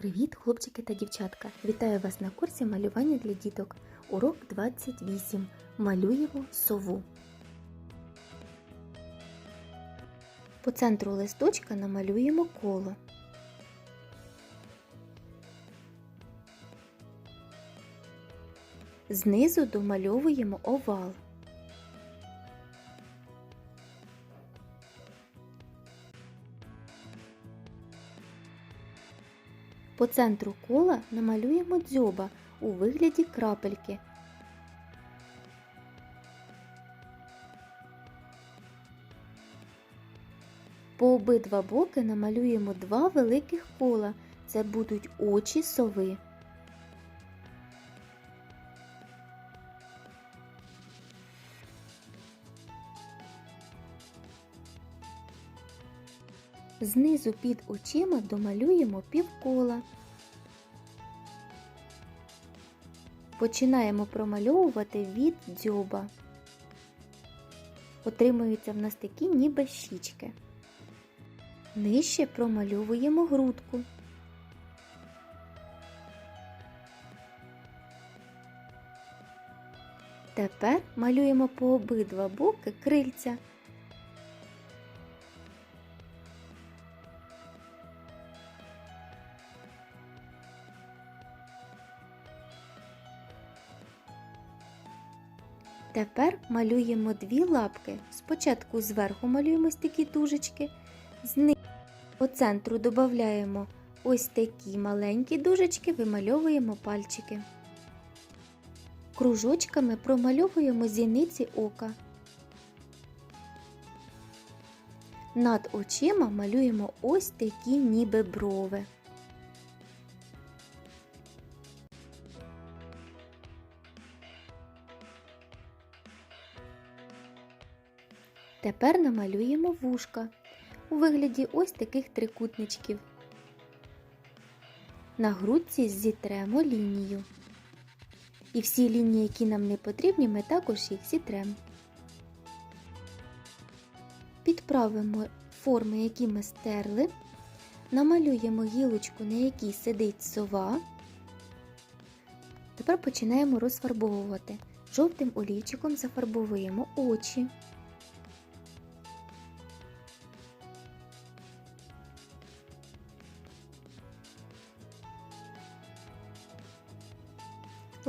Привіт, хлопчики та дівчатка! Вітаю вас на курсі малювання для діток. Урок 28. Малюємо сову. По центру листочка намалюємо коло. Знизу домальовуємо овал. По центру кола намалюємо дзьоба у вигляді крапельки. По обидва боки намалюємо два великих кола. Це будуть очі сови. Знизу під очима домалюємо півкола. Починаємо промальовувати від дзьоба. Отримуються в нас такі ніби щічки. Нижче промальовуємо грудку. Тепер малюємо по обидва боки крильця. Тепер малюємо дві лапки. Спочатку зверху малюємо ось такі дужечки, знизу по центру додаємо ось такі маленькі дужечки, вимальовуємо пальчики. Кружочками промальовуємо зіниці ока. Над очима малюємо ось такі ніби брови. Тепер намалюємо вушка у вигляді ось таких трикутничків. На грудці зітремо лінію. І всі лінії, які нам не потрібні, ми також їх зітремо. Підправимо форми, які ми стерли, намалюємо гілочку, на якій сидить сова. Тепер починаємо розфарбовувати. Жовтим олівчиком зафарбовуємо очі.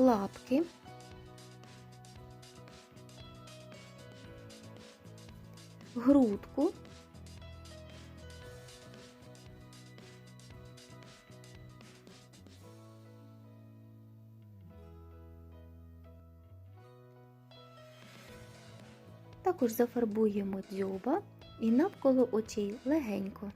Лапки. Грудку. Також зафарбуємо дзьоба і навколо очей легенько.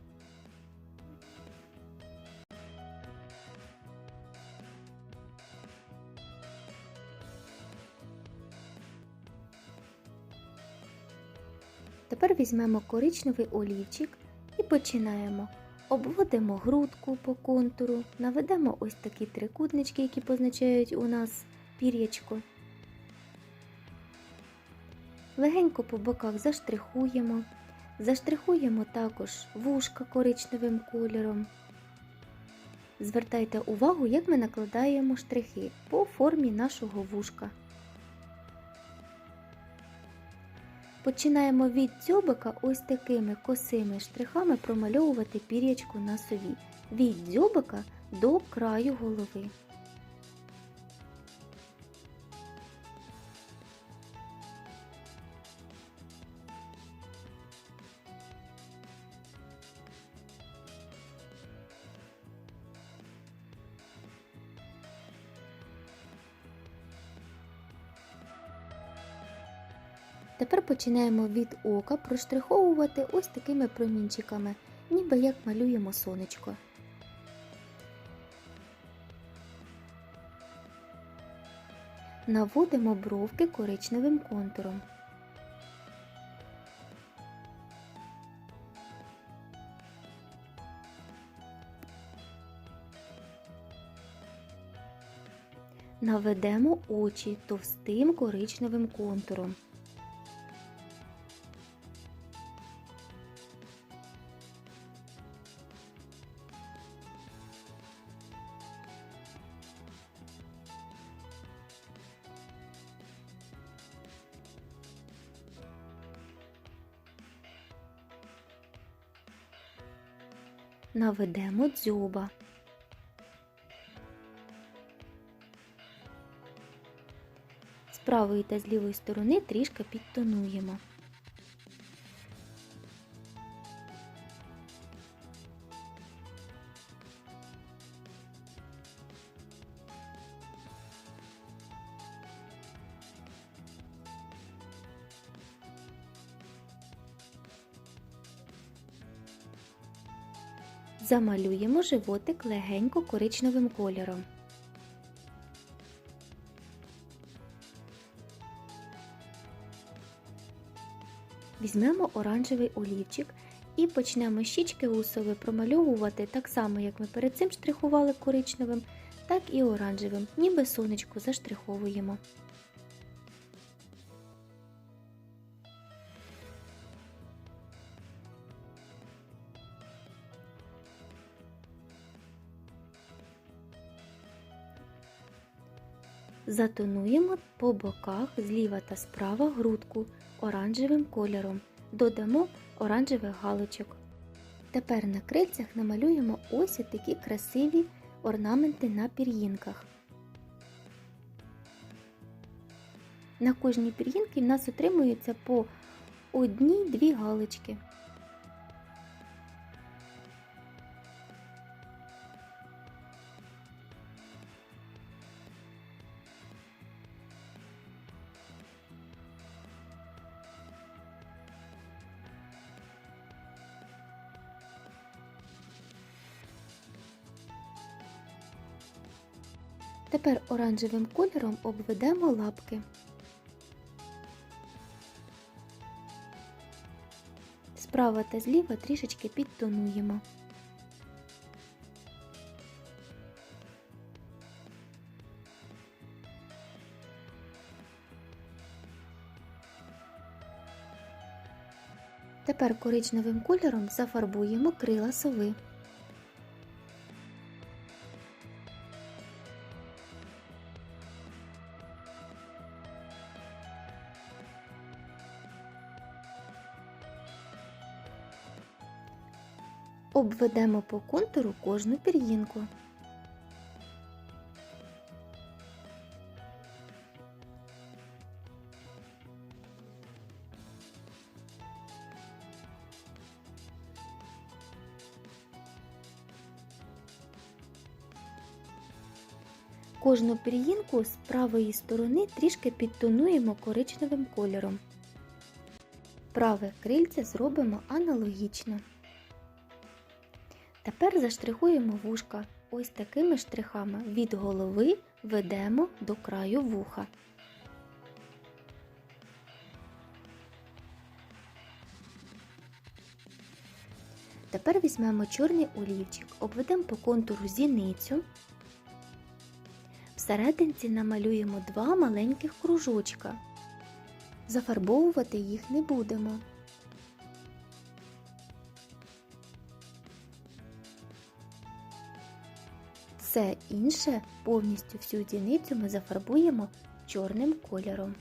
Тепер візьмемо коричневий олівчик і починаємо. Обводимо грудку по контуру, наведемо ось такі трикутнички, які позначають у нас пір'ячко. Легенько по боках заштрихуємо. Заштрихуємо також вушка коричневим кольором. Звертайте увагу, як ми накладаємо штрихи по формі нашого вушка. Починаємо від дзьобика ось такими косими штрихами промальовувати пір'ячку на сові. Від дзьобика до краю голови. Тепер починаємо від ока проштриховувати ось такими промінчиками, ніби як малюємо сонечко. Наводимо бровки коричневим контуром. Наведемо очі товстим коричневим контуром. Наведемо дзьоба. З правої та з лівої сторони трішки підтонуємо. Замалюємо животик легенько коричневим кольором. Візьмемо оранжевий олівчик і почнемо щічки усові промальовувати так само, як ми перед цим штрихували коричневим, так і оранжевим, ніби сонечко заштриховуємо. Затонуємо по боках зліва та справа грудку оранжевим кольором. Додамо оранжевих галочок. Тепер на крильцях намалюємо ось такі красиві орнаменти на пір'їнках. На кожній пір'їнці в нас отримується по одній-дві галочки. Тепер оранжевим кольором обведемо лапки. Справа та зліва трішечки підтонуємо. Тепер коричневим кольором зафарбуємо крила сови. Обведемо по контуру кожну пір'їнку. Кожну пір'їнку з правої сторони трішки підтонуємо коричневим кольором. Праве крильце зробимо аналогічно. Тепер заштрихуємо вушка. Ось такими штрихами від голови ведемо до краю вуха. Тепер візьмемо чорний олівчик, обведемо по контуру зіницю. Всерединці намалюємо два маленьких кружочка. Зафарбовувати їх не будемо. Все інше повністю всю діницю ми зафарбуємо чорним кольором.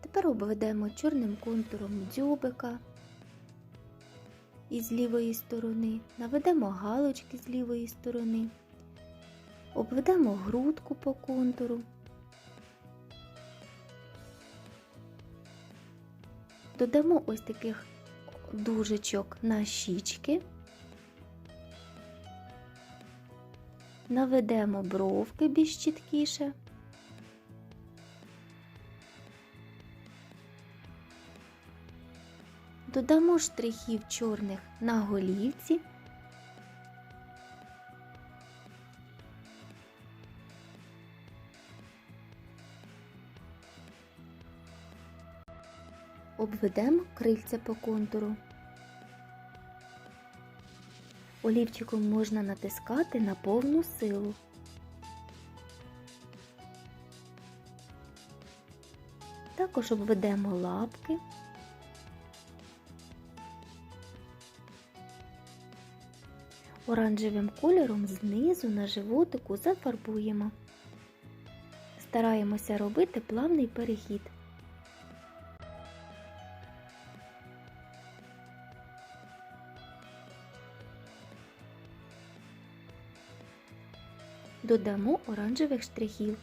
Тепер обведемо чорним контуром дзьобика із лівої сторони, наведемо галочки з лівої сторони, обведемо грудку по контуру, додамо ось таких дужечок на щічки, наведемо бровки більш чіткіше. Додамо штрихів чорних на голівці. Обведемо крильця по контуру. Олівчиком можна натискати на повну силу. Також обведемо лапки. Оранжевим кольором знизу на животику зафарбуємо. Стараємося робити плавний перехід. Додамо оранжевих штрихів.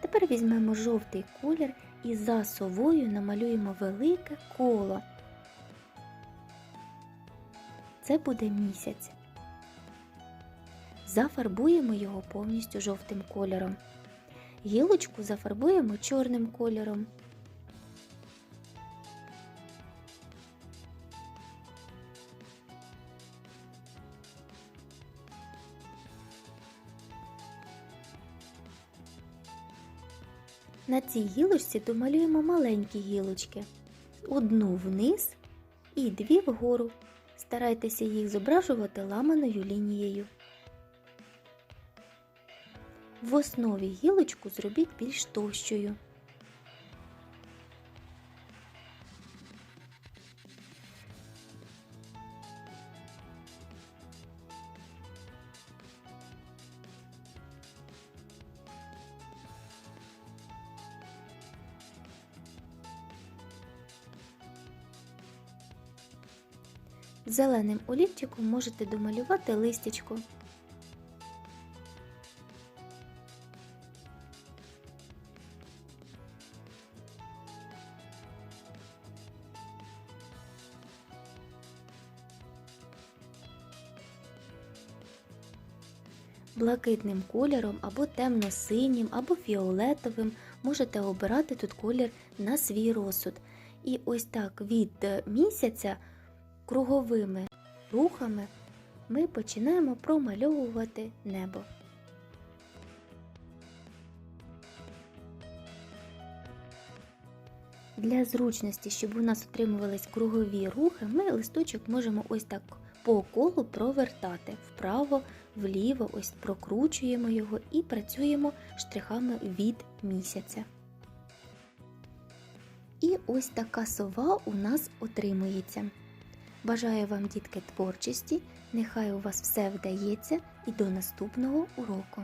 Тепер візьмемо жовтий колір і за совою намалюємо велике коло. Це буде місяць. Зафарбуємо його повністю жовтим кольором. Гілочку зафарбуємо чорним кольором. На цій гілочці домалюємо маленькі гілочки. Одну вниз і дві вгору. Старайтеся їх зображувати ламаною лінією. В основі гілочку зробіть більш товщою. Зеленим олівчиком можете домалювати листячко. Блакитним кольором або темно-синім, або фіолетовим можете обирати тут колір на свій розсуд. І ось так від місяця круговими рухами ми починаємо промальовувати небо. Для зручності, щоб у нас отримувались кругові рухи, ми листочок можемо ось так по колу провертати вправо, вліво, ось прокручуємо його і працюємо штрихами від місяця. І ось така сова у нас отримується. Бажаю вам, дітки, творчості, нехай у вас все вдається і до наступного уроку!